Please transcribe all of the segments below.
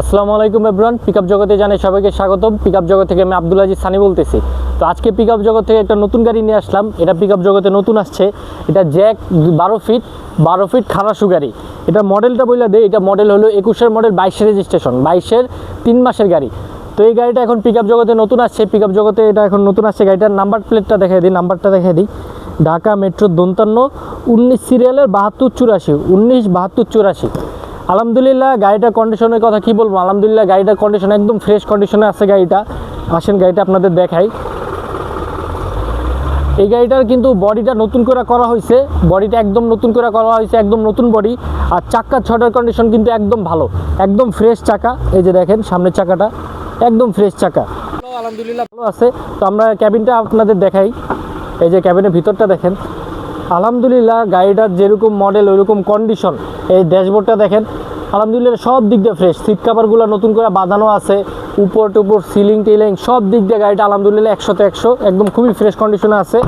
আসসালামু আলাইকুম everyone pickup জগতে জানাই সবাইকে স্বাগতম। পিকআপ জগৎ থেকে আমি আব্দুল আজিজ সানি বলতেছি। তো আজকে পিকআপ জগৎ থেকে একটা নতুন গাড়ি নিয়ে আসলাম। এটা পিকআপ জগতে নতুন আসছে। এটা জ্যাক বারো ফিট বারো ফিট খারাসু গাড়ি। এটা মডেলটা বললে দেয় এটা মডেল হলো একুশের মডেল বাইশের রেজিস্ট্রেশন বাইশের তিন মাসের গাড়ি। তো এই গাড়িটা এখন পিকআপ জগতে নতুন আসছে। পিকআপ জগতে এটা এখন নতুন আসছে গাড়িটার নাম্বার প্লেটটা দেখাই দিই নাম্বারটা দেখাই দিই। ঢাকা মেট্রো দন্তান্ন, উনিশ সিরিয়ালের বাহাত্তর চুরাশি, উনিশ বাহাত্তর চুরাশি। আলহামদুলিল্লাহ গাড়িটার কন্ডিশনের কথা কি বলব? আলহামদুলিল্লাহ গাড়িটার কন্ডিশন একদম ফ্রেশ কন্ডিশনে আছে গাড়িটা। আসেন গাড়িটা আপনাদের দেখাই। এই গাড়িটার কিন্তু বডিটা নতুন করে করা হয়েছে। বডিটা একদম নতুন করে করা হয়েছে একদম নতুন বডি। আর চাক্কার ছটার কন্ডিশন কিন্তু একদম ভালো। একদম ফ্রেশ চাকা। এই যে দেখেন সামনের চাকাটা। একদম ফ্রেশ চাকা। আলহামদুলিল্লাহ। ভালো আছে। তো আমরা ক্যাবিনটা আপনাদের দেখাই। এই যে ক্যাবিনের ভিতরটা দেখেন। আলহামদুলিল্লাহ গাড়িটার যেরকম মডেল ওইরকম কন্ডিশন এই ড্যাশবোর্ডটা দেখেন আলহামদুলিল্লাহ সব দিক দিয়ে ফ্রেশ সিট কাভারগুলো নতুন করে বাঁধানো আছে উপর টুপর সিলিং টিলিং সব দিক দিয়ে গাড়িটা আলহামদুলিল্লাহ একশোতে একশো একদম খুবই ফ্রেশ কন্ডিশনে আছে।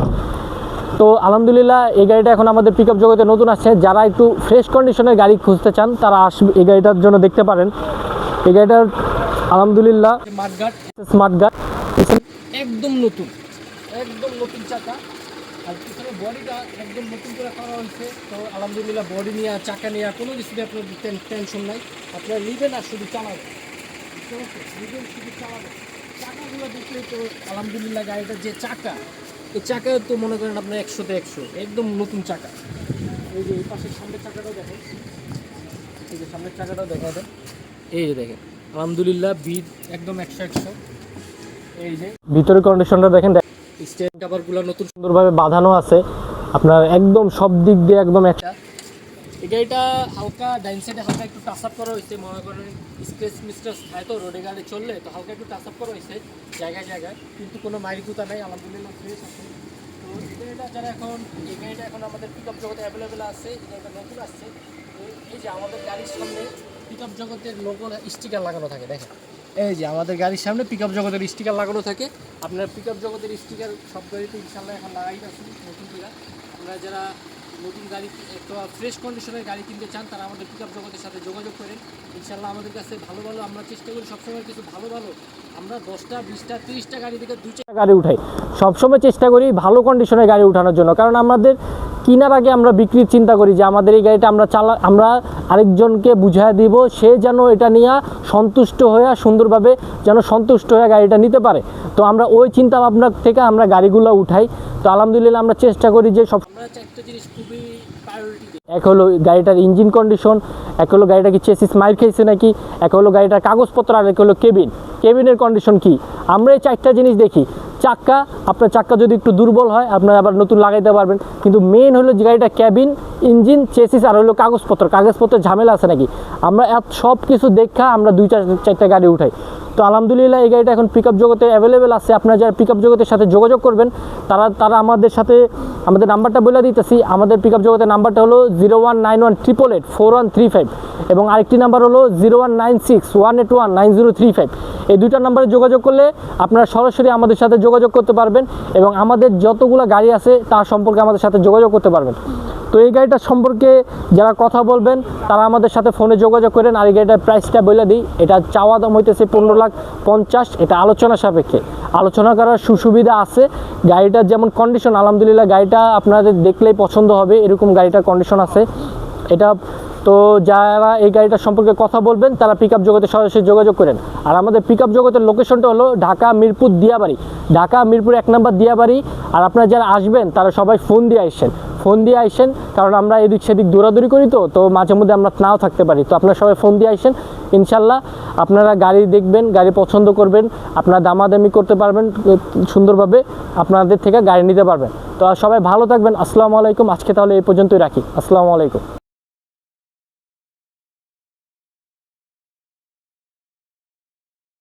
তো আলহামদুলিল্লাহ এই গাড়িটা এখন আমাদের পিক আপ জগতে নতুন আসছে। যারা একটু ফ্রেশ কন্ডিশনের গাড়ি খুঁজতে চান তারা আসবে এই গাড়িটার জন্য দেখতে পারেন। এই গাড়িটার আলহামদুলিল্লাহ স্মার্ট গার্ড। Smart guard. একদম নতুন একদম নতুন চাকা। আর পিছনে বডিটা একদম নতুন করে করা হয়েছে। তো আলহামদুলিল্লাহ বডি নিয়ে চাকা নিয়ে কোনো কিছুতে আপনার টেনশন নাই। আপনারা নিবেন আর শুধু চালাবেন? নিবেন, শুধু চালাবেন। চাকাগুলো দেখলে তো আলহামদুলিল্লাহ গাড়িটার যে চাকা, এই চাকা তো মনে করেন আপনার একশোতে একশো, একদম নতুন চাকা। এই যে এই পাশের সামনের চাকাটাও দেখেন। এই যে সামনের চাকাটাও দেখা দেন। এই যে দেখেন, আলহামদুলিল্লাহ বিট একদম একশো একশো। এই যে। ভিতরের কন্ডিশনটা দেখেন স্টেন কাভারগুলো নতুন সুন্দরভাবে বাঁধানো আছে। আপনার একদম সব দিক দিয়ে একদম একটা এই গাড়িটা হালকা ডাইন সাইডে হালকা একটু টাচ আপ করা হয়েছে। মনে করেন স্ক্রেচ মিস্টেস খায় তো রোডে গাড়ি চললে তো হালকা একটু টাচ আপ করা হয়েছে জায়গায় জায়গায়। কিন্তু কোনো মাইরিকুতা নাই আলহামদুলিল্লাহ ফ্রেশ আছে তো এই গাড়িটা যারা এখন এই গাড়িটা এখন আমাদের পিক আপ জগতে অ্যাভেলেবেল আছে এই গাড়িটা নতুন আসছে। এই যে আমাদের গাড়ির সামনে পিক আপ জগতের লোগো স্টিকার লাগানো থাকে দেখেন। এই যে আমাদের গাড়ির সামনে পিক আপ জগতের স্টিকার লাগানো থাকে। আপনার পিক আপ জগতের স্টিকার সব গাড়িতে ইনশাল্লাহ এখন লাগাই আছে নতুন করে আপনারা যারা নতুন গাড়ি একটা ফ্রেশ কন্ডিশনের গাড়ি কিনতে চান, তারা আমাদের পিক আপ জগতের সাথে যোগাযোগ করেন। ইনশাল্লাহ আমাদের কাছে ভালো ভালো আমরা চেষ্টা করি, সবসময় কিছু ভালো ভালো। আমরা দশটা, বিশটা, তিরিশটা গাড়ি থেকে চারটা গাড়ি উঠাই। সবসময় চেষ্টা করি ভালো কন্ডিশনের গাড়ি উঠানোর জন্য, কারণ আমাদের কেনার আগে আমরা বিক্রির চিন্তা করি যে আমাদের এই গাড়িটা আমরা চালা আমরা আরেকজনকে বুঝায় দিব, সে যেন এটা নিয়ে সন্তুষ্ট হয়ে সুন্দরভাবে যেন সন্তুষ্ট হয়ে গাড়িটা নিতে পারে। তো আমরা ওই চিন্তা ভাবনা থেকে আমরা গাড়িগুলো উঠাই। তো আলহামদুলিল্লাহ আমরা চেষ্টা করি যে সব একটা জিনিস খুবই এক হলো গাড়িটার ইঞ্জিন কন্ডিশন, এক হলো গাড়িটা কি চেসিস মাইর খেয়েছে নাকি, এক হলো গাড়িটার কাগজপত্র, আর এক হলো কেবিন। কেবিনের কন্ডিশন কি? আমরা এই চারটা জিনিস দেখি। চাক্কা, আপনার চাক্কা যদি একটু দুর্বল হয়, আপনার আবার নতুন লাগাইতে পারবেন। কিন্তু মেন হলো যে গাড়িটা ক্যাবিন ইঞ্জিন চেসিস আর হলো কাগজপত্র। কাগজপত্রের ঝামেলা আছে নাকি? আমরা সব কিছু দেখা, আমরা দুই চার চারটা গাড়ি উঠাই। তো আলহামদুলিল্লাহ এই গাড়িটা এখন পিক জগতে অ্যাভেলেবেল আছে। আপনারা যারা পিক জগতের সাথে যোগাযোগ করবেন, তারা তারা আমাদের সাথে, আমাদের নাম্বারটা বলে দিতেছি। আমাদের পিক জগতের নাম্বারটা হলো zero one nine one triple eight four one three five এবং আরেকটি নাম্বার হলো zero one nine six one eight one nine zero three five এই দুইটা নাম্বারে যোগাযোগ করলে আপনারা সরাসরি আমাদের সাথে যোগাযোগ করতে পারবেন এবং আমাদের যতগুলো গাড়ি আছে, তার সম্পর্কে আমাদের সাথে যোগাযোগ করতে পারবেন। তো এই গাড়িটা সম্পর্কে যারা কথা বলবেন, তারা আমাদের সাথে ফোনে যোগাযোগ করেন। আর এই গাড়িটার প্রাইসটা বলে দিই, এটা চাওয়া দাম হইতেছে পনেরো লাখ পঞ্চাশ, এটা আলোচনা সাপেক্ষে। আলোচনা করার সুসুবিধা আছে। গাড়িটার যেমন কন্ডিশন আলহামদুলিল্লাহ গাড়িটা আপনাদের দেখলেই পছন্দ হবে, এরকম গাড়িটার কন্ডিশন আছে। এটা তো যারা এই গাড়িটার সম্পর্কে কথা বলবেন, তারা পিক আপ জগতে সরাসরি যোগাযোগ করেন। আর আমাদের পিক আপ জগতের লোকেশনটা হলো ঢাকা, মিরপুর, দিয়াবাড়ি। ঢাকা, মিরপুর এক নম্বর দিয়াবাড়ি। আর আপনারা যারা আসবেন, তারা সবাই ফোন দিয়ে আসছেন ফোন দিয়ে আসেন, কারণ আমরা এদিক সেদিক দৌড়াদৌড়ি করি তো তো মাঝে মধ্যে আমরা নাও থাকতে পারি। তো আপনারা সবাই ফোন দিয়ে আসেন, ইনশাল্লাহ আপনারা গাড়ি দেখবেন, গাড়ি পছন্দ করবেন, আপনারা দামাদামি করতে পারবেন, সুন্দরভাবে আপনাদের থেকে গাড়ি নিতে পারবেন। তো সবাই ভালো থাকবেন, আসসালামু আলাইকুম। আজকে তাহলে এই পর্যন্তই রাখি। আসসালামু আলাইকুম।